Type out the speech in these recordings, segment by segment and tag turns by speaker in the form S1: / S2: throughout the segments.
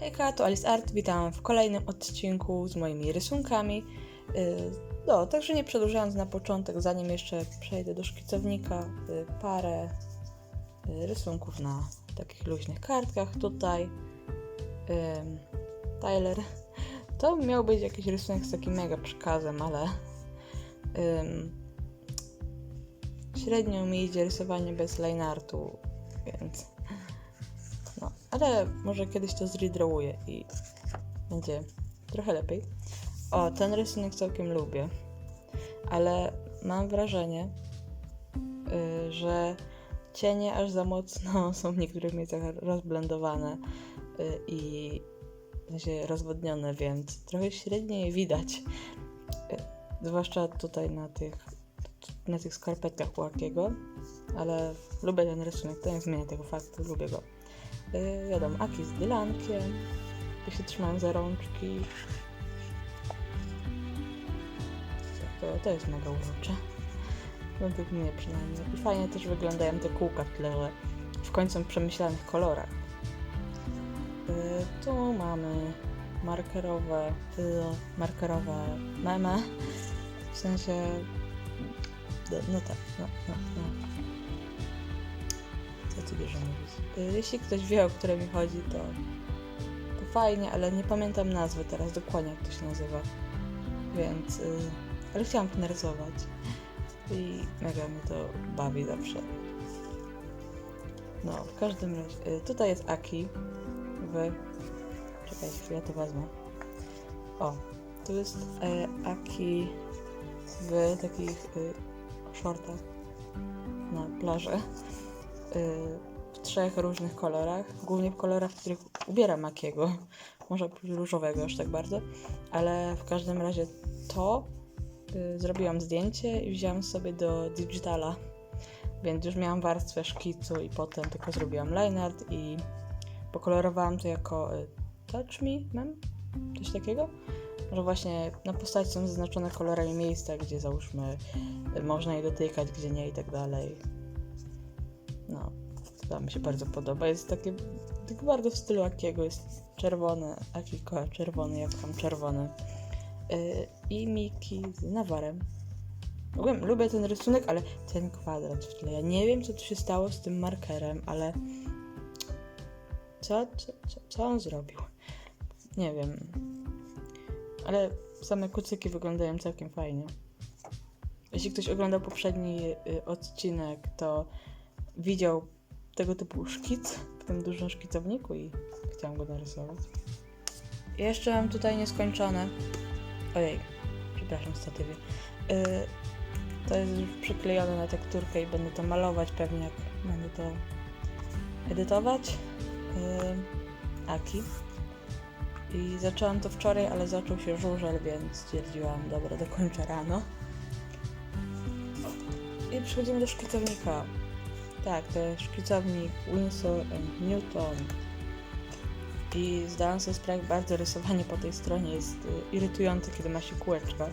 S1: Hejka, to Alice Art, witam w kolejnym odcinku z moimi rysunkami. Yy, No, także nie przedłużając na początek, zanim jeszcze przejdę do szkicownika, yy, parę yy, rysunków na takich luźnych kartkach. Tutaj Tyler. To miał być jakiś rysunek z takim mega przekazem, ale średnio mi idzie rysowanie bez line artu, więc ale może kiedyś to zredrawuję i będzie trochę lepiej. O, ten rysunek całkiem lubię, ale mam wrażenie, y, że cienie aż za mocno są w niektórych miejscach rozblendowane y, i w sensie rozwodnione, więc trochę średnio je widać. Y, zwłaszcza tutaj na tych, na tych skarpetkach Łakiego, ale lubię ten rysunek, to nie zmienia tego faktu, lubię go. Yy, wiadomo, Aki z Dylankiem. Tu się trzymają za rączki. To, to jest mega urocze. Według mnie przynajmniej. I fajnie też wyglądają te kółka w tle, w końcu przemyślanych kolorach. Yy, tu mamy markerowe, yy, markerowe meme. W sensie... No tak, no, no, no co tu dużo mówić. Y, Jeśli ktoś wie, o które mi chodzi, to, to fajnie, ale nie pamiętam nazwy teraz dokładnie, jak to się nazywa. Więc, y, ale chciałam to narysować. I mega mnie to bawi zawsze. No, w każdym razie, y, tutaj jest Aki w... Czekaj, chwilę to wezmę. O, tu jest e, Aki w takich y, shortach na plaży w trzech różnych kolorach, głównie w kolorach, w których ubieram Makiego, może różowego aż tak bardzo, ale w każdym razie to y, zrobiłam zdjęcie i wzięłam sobie do digitala, więc już miałam warstwę szkicu i potem tylko zrobiłam line art i pokolorowałam to jako y, touch me, mem? Coś takiego? Że właśnie na postaci są zaznaczone kolorami miejsca, gdzie załóżmy y, można je dotykać, gdzie nie i tak dalej. No, to mi się bardzo podoba. Jest takie, tak bardzo w stylu Akiego. Jest czerwony, Aki kocha czerwony, jak tam czerwony. Yy, I Miki z nawarem. Ogólnie lubię ten rysunek, ale ten kwadrat w tle. Ja nie wiem, co tu się stało z tym markerem, ale co, co, co, co on zrobił? Nie wiem. Ale same kucyki wyglądają całkiem fajnie. Jeśli ktoś oglądał poprzedni y, odcinek, to widział tego typu szkic w tym dużym szkicowniku i chciałam go narysować. Jeszcze mam tutaj nieskończone. Ojej, przepraszam, statywie. Yy, to jest już przyklejone na tekturkę i będę to malować pewnie, jak będę to edytować. Yy, Aki. I zaczęłam to wczoraj, ale zaczął się żurzel, więc stwierdziłam, dobra, dokończę rano. I przechodzimy do szkicownika. Tak, to jest szkicownik Winsor and Newton. I zdałam sobie sprawę, bardzo rysowanie po tej stronie jest y, irytujące, kiedy ma się kółeczka. Y,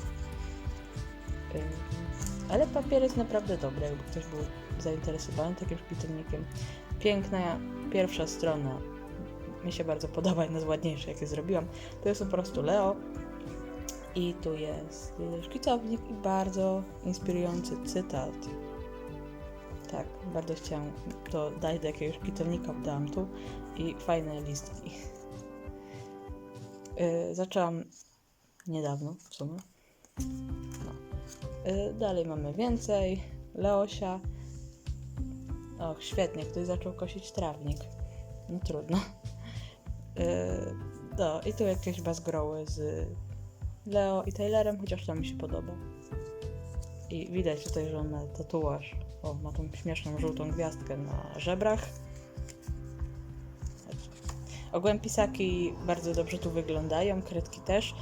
S1: ale papier jest naprawdę dobry, jakby ktoś był zainteresowany takim szkicownikiem. Piękna pierwsza strona. Mi się bardzo podoba, jedna z ładniejszych, jakie zrobiłam. To jest po prostu Leo. I tu jest y, szkicownik i bardzo inspirujący cytat tak, bardzo chciałam to dać do jakiegoś kitownika, tu i fajne listki. Yy, zaczęłam niedawno w sumie. No. Yy, dalej mamy więcej. Leosia. Och, świetnie, ktoś zaczął kosić trawnik. No trudno. Yy, no, i tu jakieś bazgroły z Leo i Taylorem, chociaż to mi się podoba. I widać tutaj, że on ma tatuaż. O, ma tą śmieszną żółtą gwiazdkę na żebrach. Ogółem pisaki bardzo dobrze tu wyglądają, kredki też.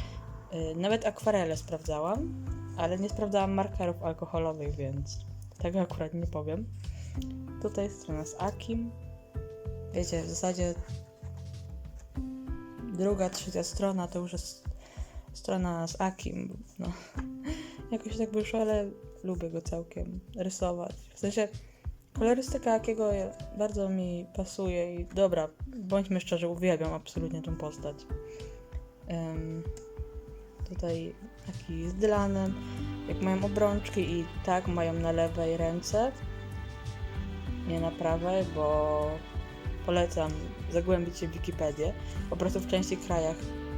S1: Yy, nawet akwarele sprawdzałam, ale nie sprawdzałam markerów alkoholowych, więc tego akurat nie powiem. Tutaj strona z Akim. Wiecie, w zasadzie druga, trzecia strona to już jest strona z Akim. No, jakoś tak wyszło, ale lubię go całkiem rysować. W sensie kolorystyka jakiego bardzo mi pasuje i dobra, bądźmy szczerzy, uwielbiam absolutnie tą postać. Em, tutaj taki z Dylanem, jak mają obrączki i tak mają na lewej ręce, nie na prawej, bo polecam zagłębić się w Wikipedię. Po prostu w części krajach,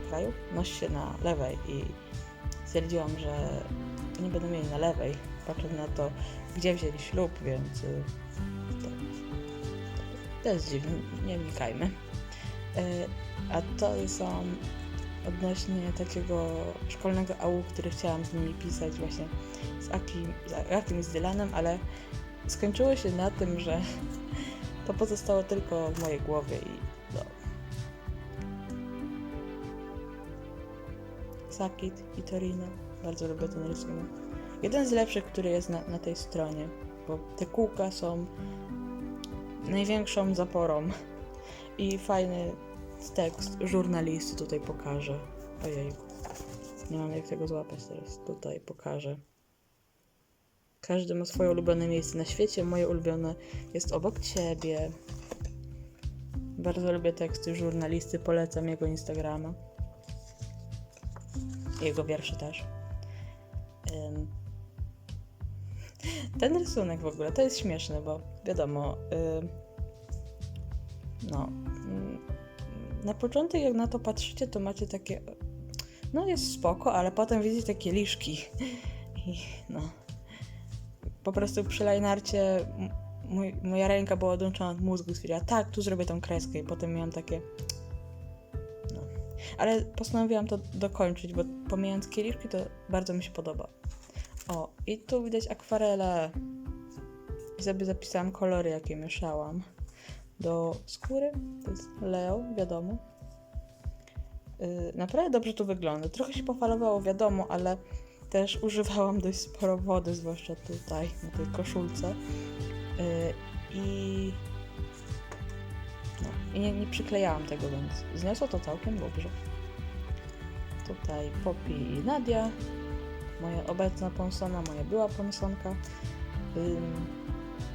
S1: krajów nosi się na lewej i stwierdziłam, że nie będą mieli na lewej, patrząc na to, gdzie wzięli ślub, więc y, to, to jest dziwne, nie wnikajmy. Y, A to są odnośnie takiego szkolnego AU, który chciałam z nimi pisać właśnie z Akim, z Akim i z Dylanem, ale skończyło się na tym, że to pozostało tylko w mojej głowie i no. Sakit i Torino. Bardzo lubię ten rysunek. Jeden z lepszych, który jest na, na tej stronie, bo te kółka są największą zaporą. I fajny tekst żurnalisty tutaj pokażę. Ojej, nie mam jak tego złapać teraz. Tutaj pokażę. Każdy ma swoje ulubione miejsce na świecie. Moje ulubione jest obok ciebie. Bardzo lubię teksty żurnalisty, polecam jego Instagrama. Jego wiersze też. Ym. Ten rysunek w ogóle to jest śmieszny, bo wiadomo. ym, no. ym, Na początek, jak na to patrzycie, to macie takie. No, jest spoko, ale potem widzicie takie liszki. I no. Po prostu przy lajnarcie moja ręka była odłączona od mózgu. Stwierdziła, tak, tu zrobię tą kreskę. I potem miałam takie. No. Ale postanowiłam to dokończyć, bo pomijając kieliszki, to bardzo mi się podoba. O, i tu widać akwarele. I sobie zapisałam kolory, jakie mieszałam. Do skóry. To jest Leo, wiadomo. Yy, naprawdę dobrze to wygląda. Trochę się pofalowało, wiadomo, ale też używałam dość sporo wody, zwłaszcza tutaj, na tej koszulce. Yy, I. No, i nie, nie przyklejałam tego, więc zniosło to całkiem dobrze. Tutaj Poppy i Nadia. Moja obecna ponsona, moja była ponsonka.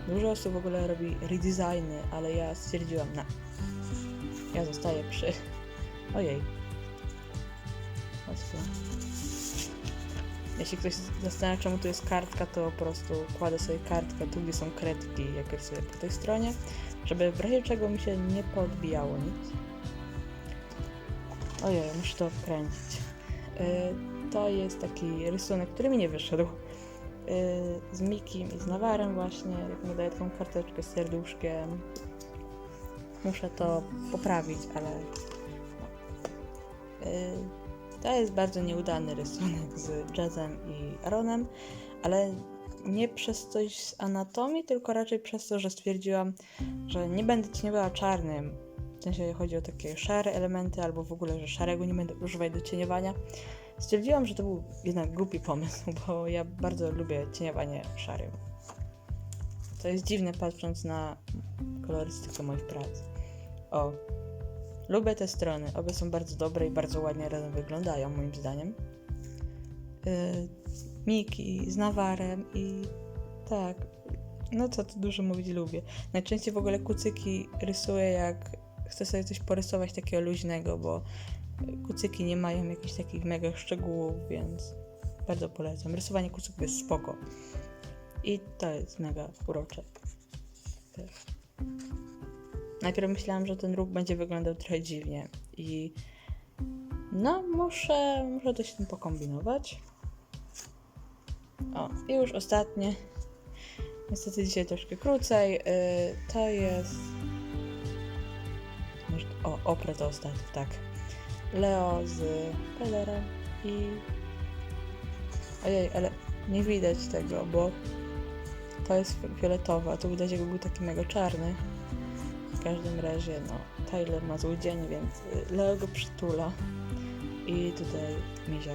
S1: Dużo osób w ogóle robi redesigny, ale ja stwierdziłam, na. Ja zostaję przy. Ojej. Tu. Jeśli ktoś zastanawia, czemu tu jest kartka, to po prostu kładę sobie kartkę tu, gdzie są kredki, jak rysuję po tej stronie, żeby w razie czego mi się nie podbijało nic. Ojej, muszę to wkręcić. Y, to jest taki rysunek, który mi nie wyszedł. Y, z Mikim i z Nawarem właśnie, jak mi daje taką karteczkę z serduszkiem. Muszę to poprawić, ale... No. Y, to jest bardzo nieudany rysunek z Jazzem i Aaronem, ale nie przez coś z anatomii, tylko raczej przez to, że stwierdziłam, że nie będę cieniowała czarnym. W sensie chodzi o takie szare elementy, albo w ogóle, że szarego nie będę używać do cieniowania. Stwierdziłam, że to był jednak głupi pomysł, bo ja bardzo lubię cieniowanie szarym. To jest dziwne patrząc na kolorystykę moich prac. O, lubię te strony. Obie są bardzo dobre i bardzo ładnie razem wyglądają, moim zdaniem. Yy, Miki z Nawarem i tak. No co tu dużo mówić, lubię. Najczęściej w ogóle kucyki rysuję, jak chcę sobie coś porysować takiego luźnego, bo kucyki nie mają jakichś takich mega szczegółów, więc bardzo polecam. Rysowanie kucyków jest spoko. I to jest mega urocze. Też. Najpierw myślałam, że ten róg będzie wyglądał trochę dziwnie i no muszę, muszę coś z tym pokombinować. O, i już ostatnie. Niestety dzisiaj troszkę krócej. Yy, to jest. O, oprę to ostatnie, tak. Leo z Pellerem i. Ojej, ale nie widać tego, bo to jest fioletowe, a tu widać jakby był taki mega czarny. W każdym razie, no, Tyler ma zły dzień, więc y, Leo go przytula. I tutaj Mizia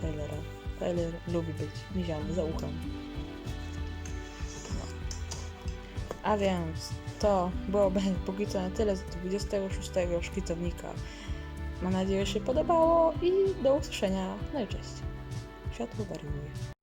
S1: Tylera. Tyler lubi być miziany za uchem. No. A więc to byłoby póki co na tyle z 26 szkicownika. Mam nadzieję, że się podobało i do usłyszenia najczęściej. Światło wariuje.